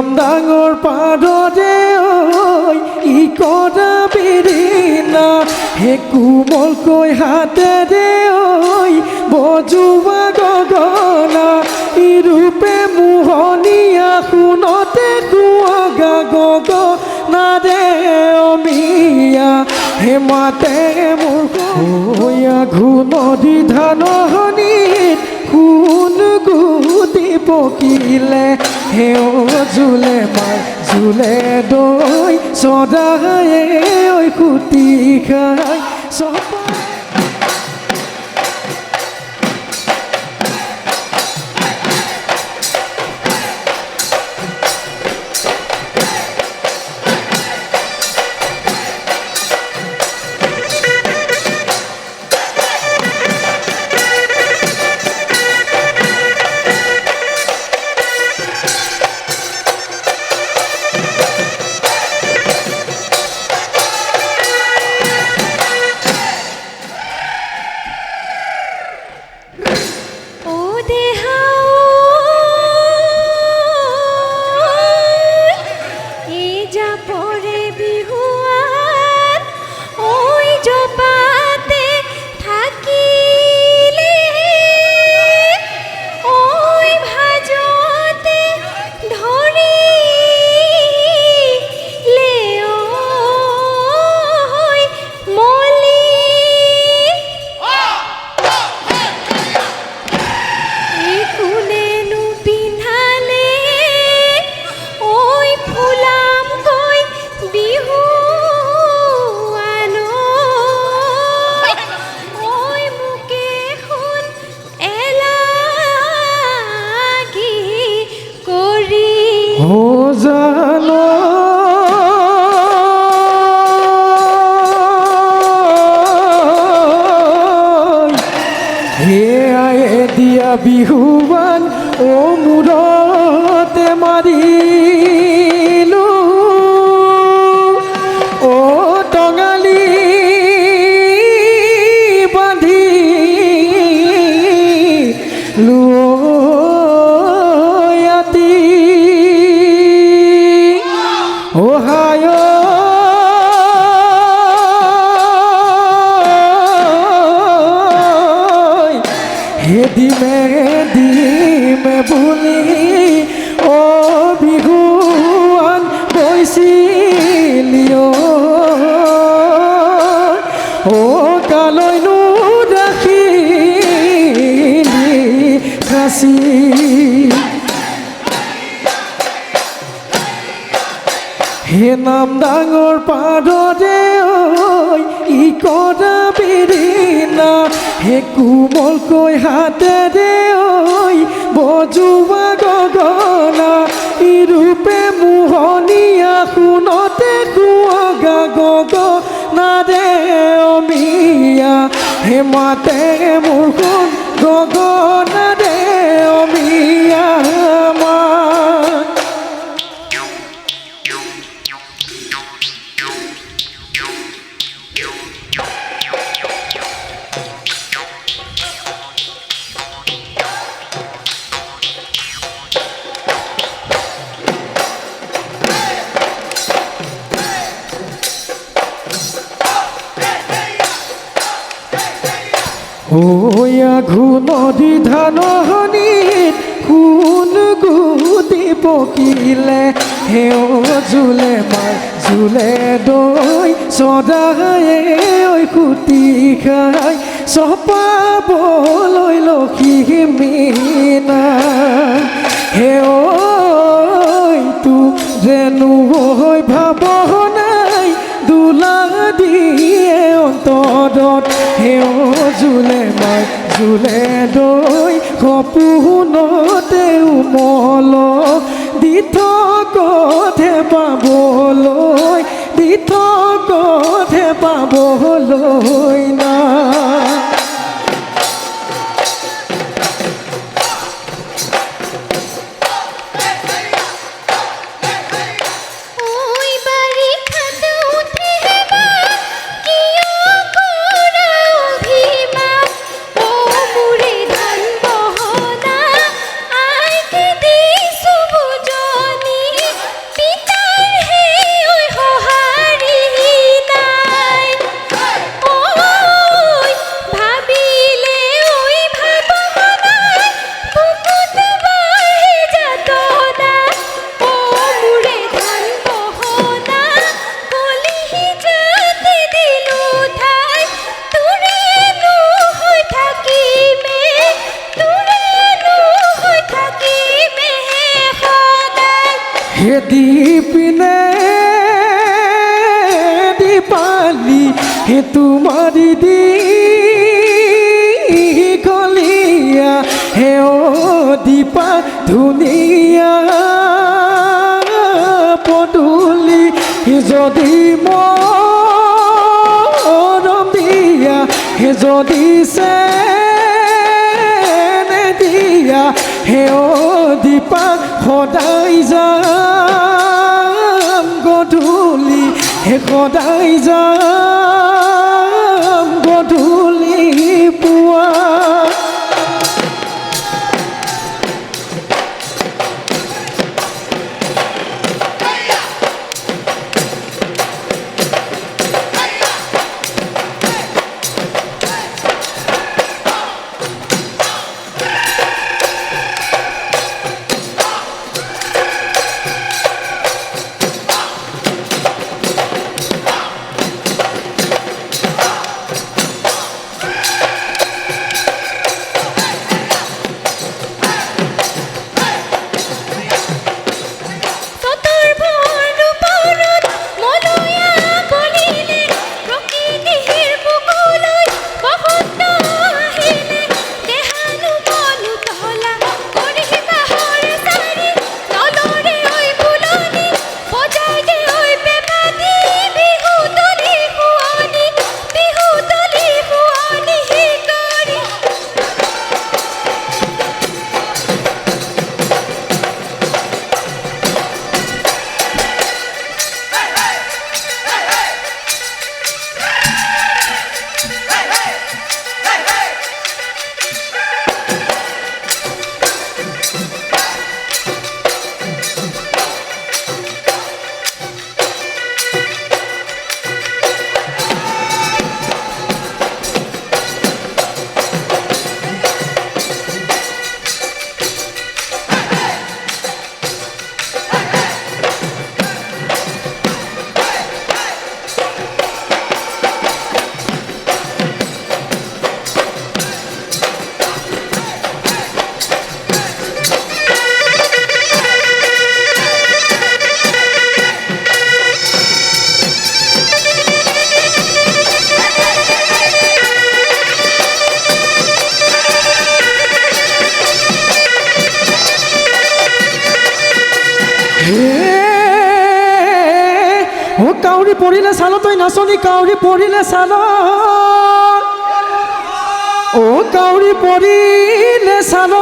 নাম ডাঙৰ পাৰৰে ই কৰা বিৰিণা হে কোমলকৈ হাতেৰে ঐ বজোৱা গগনা? ই ৰূপে মোহনীয়া সোণতে কুৱগা গগনাৰে অমিয়া হে মাতে মোৰ হৈয়া ঘূনদী ধাননিত সোণ গুটি পকিলে হেও জোলে মাৰ জোলে দৈ চদায়ে ঐ কুটি খাই চপা দিয়া বিহুৱান ও মুরতে মাৰিলো ও টঙালি বান্ধি লুয়াতি খাচি হে নাম পাৰৰে ঐ ই কৰা বিৰিণা হে কোমলকৈ হাতেৰে ঐ বজোৱা গগনা। ই ৰূপে মোহনীয়া সোণতে কুৱগা গগনাৰে অমিয়া। হে মাতে মোৰ সোণ গগনাৰে ওয়া ঘুনদী ধাননিত সোণ গুটি পকিলে, হেও জোলে মাৰ জোলে দৈ চদায়ে ঐ খুটি খাই চপাবলৈ লক্ষীমীনা হেও তো যেনো হৈ ভাৱনাই দোলা দিয়ে অন্তৰত সেও জোলে মাই জোলে দৈ সপোনতে উমল। দি থকতহে পাবলৈ দি থকতহে পাবলৈ না। দীপিনে দীপালি হে তোমারি দি গলিয়া হে ও দীপা ধুনিয়া পদূলি যদি দিয়া, হে যদি চেনে দিয়া, হে অ দীপা সদায় যাম হে কদাই যাম ও কাউৰী পড়িলে চাল তই নাচনি কাউৰী পড়িলে চাল ও কাউৰী পৰিলে চাল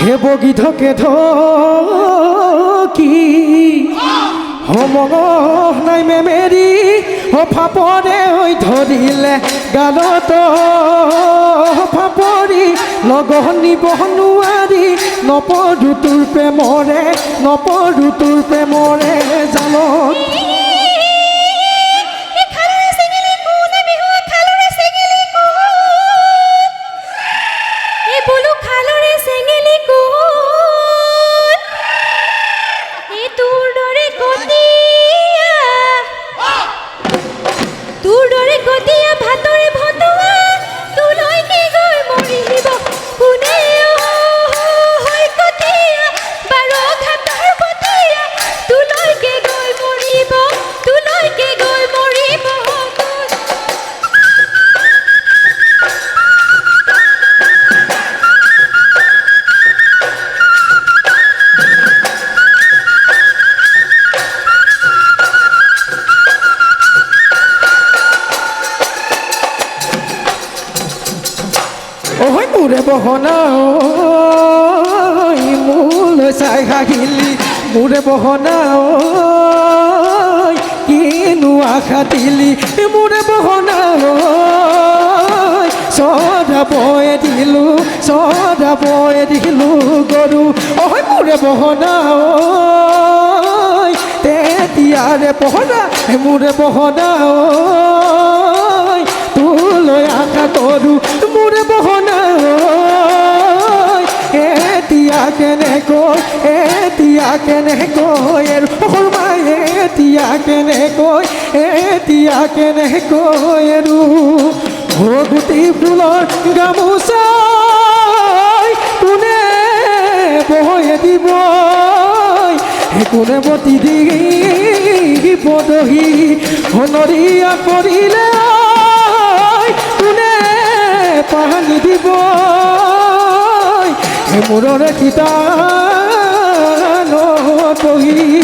হে বগী ধকে ধকি সমগ নাই মেমেৰি ও ফাপৰে হৈ ধৰিলে গালত ফাপৰি লগত নিব নোৱাৰি নপৰো তোৰ প্ৰেমৰে নপৰো তোৰ প্ৰেমৰে জালত ঐ মোৰে বহনা মোলৈ চাই হাঁহিলি মোৰে বহনা কিনো আশা দিলি। মোৰে বহনা ঐ চৰাবয়ে দিলো চৰাবয়ে দিলো গৰু। ঐ মোৰে বহনা ঐ তেতিয়াৰে বহনা মোৰে বহনা ঐ আশা কৰো। মোৰ বহনা কেনেকৈ এতিয়া কেনেকৈ সৰুমাই এতিয়া কেনেকৈ এতিয়া কেনেকৈ আৰু ভগুটি ফুলৰ গামোচা কোনে বহে দিব? কোনে মতি দি পদহী হনৰীয়া কৰিলে কোনে পানী মোর কিতা নহতহি